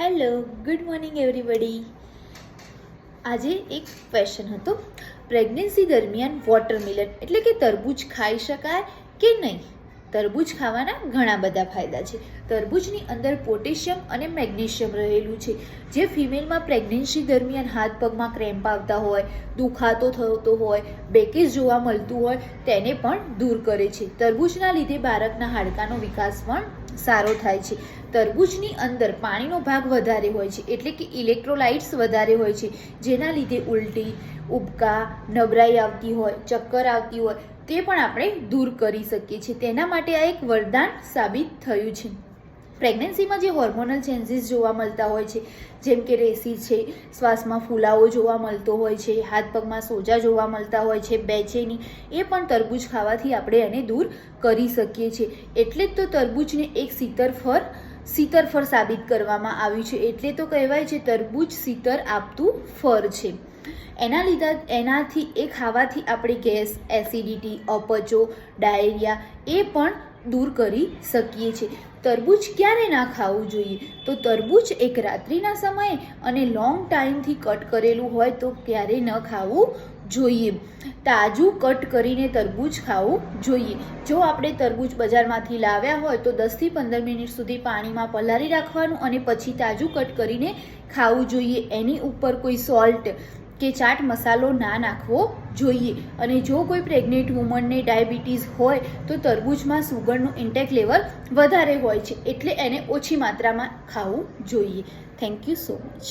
Hello, good morning everybody. આજે એક question હતો. પ્રેગ્નન્સી દરમિયાન વોટરમિલન એટલે કે તરબૂચ ખાઈ શકાય કે નહીં? તરબૂચ ખાવાના ઘણા બધા ફાયદા છે. તરબૂચની અંદર પોટેશિયમ અને મેગ્નેશિયમ રહેલું છે, જે ફિમેલમાં પ્રેગ્નન્સી દરમિયાન હાથ પગમાં ક્રેમ્પ આવતા હોય, દુખાતો થતો હોય, બેકેજ જોવા મળતું હોય, તેને પણ દૂર કરે છે. તરબૂચના લીધે બાળકના હાડકાનો વિકાસ પણ સારો થાય છે. તરબૂચની અંદર પાણીનો ભાગ વધારે હોય છે, એટલે કે ઇલેક્ટ્રોલાઇટ્સ વધારે હોય છે, જેના લીધે ઉલટી, ઉબકા, નબળાઈ આવતી હોય, ચક્કર આવતી હોય તે પણ આપણે દૂર કરી શકીએ છીએ. તેના માટે આ એક વરદાન સાબિત થયું છે. પ્રેગ્નન્સીમાં જે હોર્મોનલ ચેન્જીસ જોવા મળતા હોય છે, જેમ કે રેસી છે, શ્વાસમાં ફૂલાવો જોવા મળતો હોય છે, હાથ પગમાં સોજા જોવા મળતા હોય છે, બેચેની, એ પણ તરબૂચ ખાવાથી આપણે એને દૂર કરી શકીએ છીએ. એટલે જ તો તરબૂચને એક શીતરફર શીતરફર સાબિત કરવામાં આવ્યું છે. એટલે તો કહેવાય છે તરબૂચ સીતર આપતું ફર છે. એના લીધા, એનાથી, એ ખાવાથી આપણે ગેસ, એસિડિટી, અપચો, ડાયરિયા એ પણ દૂર કરી શકીએ છીએ. તરબૂચ ક્યારે ના ખાવું જોઈએ? તો તરબૂચ એક રાત્રિના સમયે અને લોંગ ટાઈમથી કટ કરેલું હોય તો ક્યારે ન ખાવું જોઈએ. તાજું કટ કરીને તરબૂચ ખાવું જોઈએ. જો આપણે તરબૂચ બજારમાંથી લાવ્યા હોય તો દસથી પંદર મિનિટ સુધી પાણીમાં પલાળી રાખવાનું અને પછી તાજું કટ કરીને ખાવું જોઈએ. એની ઉપર કોઈ સોલ્ટ કે ચાટ મસાલો ના નાખવો જોઈએ. અને જો કોઈ પ્રેગ્નેન્ટ વુમનને ડાયાબિટીસ હોય, તો તરબૂચમાં સુગરનું ઇન્ટેક લેવલ વધારે હોય છે. એટલે એને ઓછી માત્રામાં ખાવું જોઈએ. Thank you so much